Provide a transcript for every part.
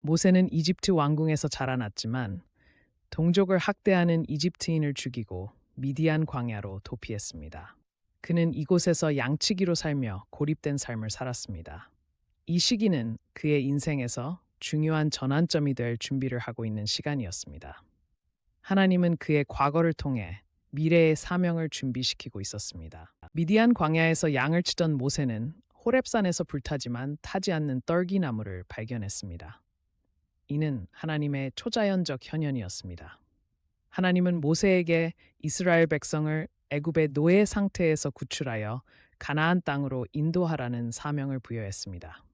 모세는 이집트 왕궁에서 자라났지만 동족을 학대하는 이집트인을 죽이고 미디안 광야로 도피했습니다. 그는 이곳에서 양치기로 살며 고립된 삶을 살았습니다. 이 시기는 그의 인생에서 중요한 전환점이 될 준비를 하고 있는 시간이었습니다. 하나님은 그의 과거를 통해 미래의 사명을 준비시키고 있었습니다. 미디안 광야에서 양을 치던 모세는 호렙산에서 불타지만 타지 않는 떨기나무를 발견했습니다. 이는 하나님의 초자연적 현현이었습니다. 하나님은 모세에게 이스라엘 백성을 애굽의 노예 상태에서 구출하여 가나안 땅으로 인도하라는 사명을 부여했습니다.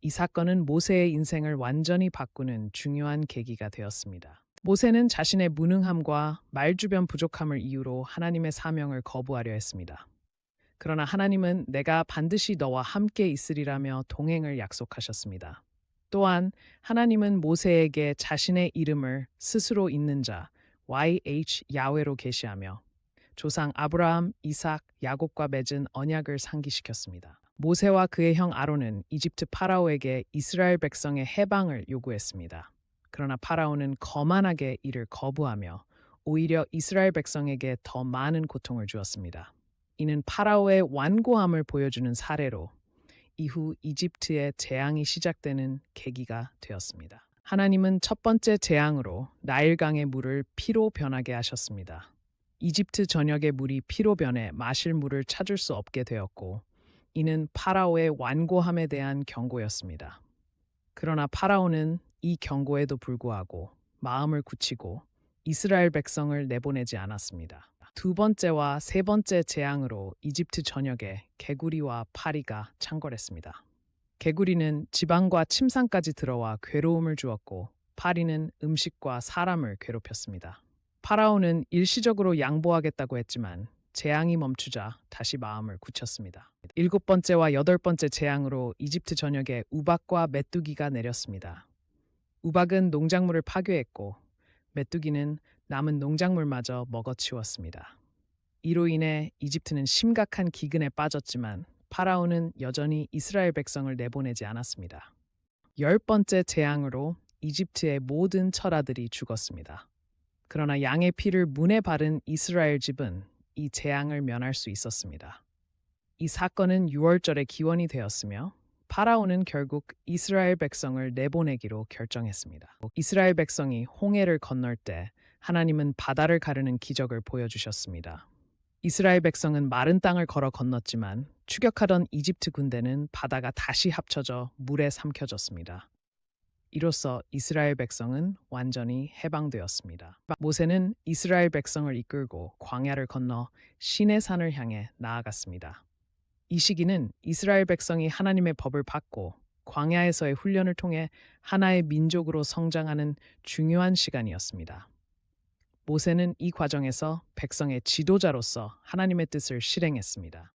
이 사건은 모세의 인생을 완전히 바꾸는 중요한 계기가 되었습니다. 모세는 자신의 무능함과 말 주변 부족함을 이유로 하나님의 사명을 거부하려 했습니다. 그러나 하나님은 내가 반드시 너와 함께 있으리라며 동행을 약속하셨습니다. 또한 하나님은 모세에게 자신의 이름을 스스로 있는 자 YH 야훼로 계시하며 조상 아브라함, 이삭, 야곱과 맺은 언약을 상기시켰습니다. 모세와 그의 형 아론은 이집트 파라오에게 이스라엘 백성의 해방을 요구했습니다. 그러나 파라오는 거만하게 이를 거부하며 오히려 이스라엘 백성에게 더 많은 고통을 주었습니다. 이는 파라오의 완고함을 보여주는 사례로 이후 이집트의 재앙이 시작되는 계기가 되었습니다. 하나님은 첫 번째 재앙으로 나일강의 물을 피로 변하게 하셨습니다. 이집트 전역의 물이 피로 변해 마실 물을 찾을 수 없게 되었고 이는 파라오의 완고함에 대한 경고였습니다. 그러나 파라오는 이 경고에도 불구하고 마음을 굳히고 이스라엘 백성을 내보내지 않았습니다. 두 번째와 세 번째 재앙으로 이집트 전역에 개구리와 파리가 창궐했습니다. 개구리는 지방과 침상까지 들어와 괴로움을 주었고 파리는 음식과 사람을 괴롭혔습니다. 파라오는 일시적으로 양보하겠다고 했지만 재앙이 멈추자 다시 마음을 굳혔습니다. 일곱 번째와 여덟 번째 재앙으로 이집트 전역에 우박과 메뚜기가 내렸습니다. 우박은 농작물을 파괴했고 메뚜기는 남은 농작물마저 먹어치웠습니다. 이로 인해 이집트는 심각한 기근에 빠졌지만 파라오는 여전히 이스라엘 백성을 내보내지 않았습니다. 열 번째 재앙으로 이집트의 모든 철아들이 죽었습니다. 그러나 양의 피를 문에 바른 이스라엘 집은 이 재앙을 면할 수 있었습니다. 이 사건은 6월절의 기원이 되었으며 파라오는 결국 이스라엘 백성을 내보내기로 결정했습니다. 이스라엘 백성이 홍해를 건널 때 하나님은 바다를 가르는 기적을 보여주셨습니다. 이스라엘 백성은 마른 땅을 걸어 건넜지만 추격하던 이집트 군대는 바다가 다시 합쳐져 물에 삼켜졌습니다. 이로써 이스라엘 백성은 완전히 해방되었습니다. 모세는 이스라엘 백성을 이끌고 광야를 건너 신의 산을 향해 나아갔습니다. 이 시기는 이스라엘 백성이 하나님의 법을 받고 광야에서의 훈련을 통해 하나의 민족으로 성장하는 중요한 시간이었습니다. 모세는 이 과정에서 백성의 지도자로서 하나님의 뜻을 실행했습니다.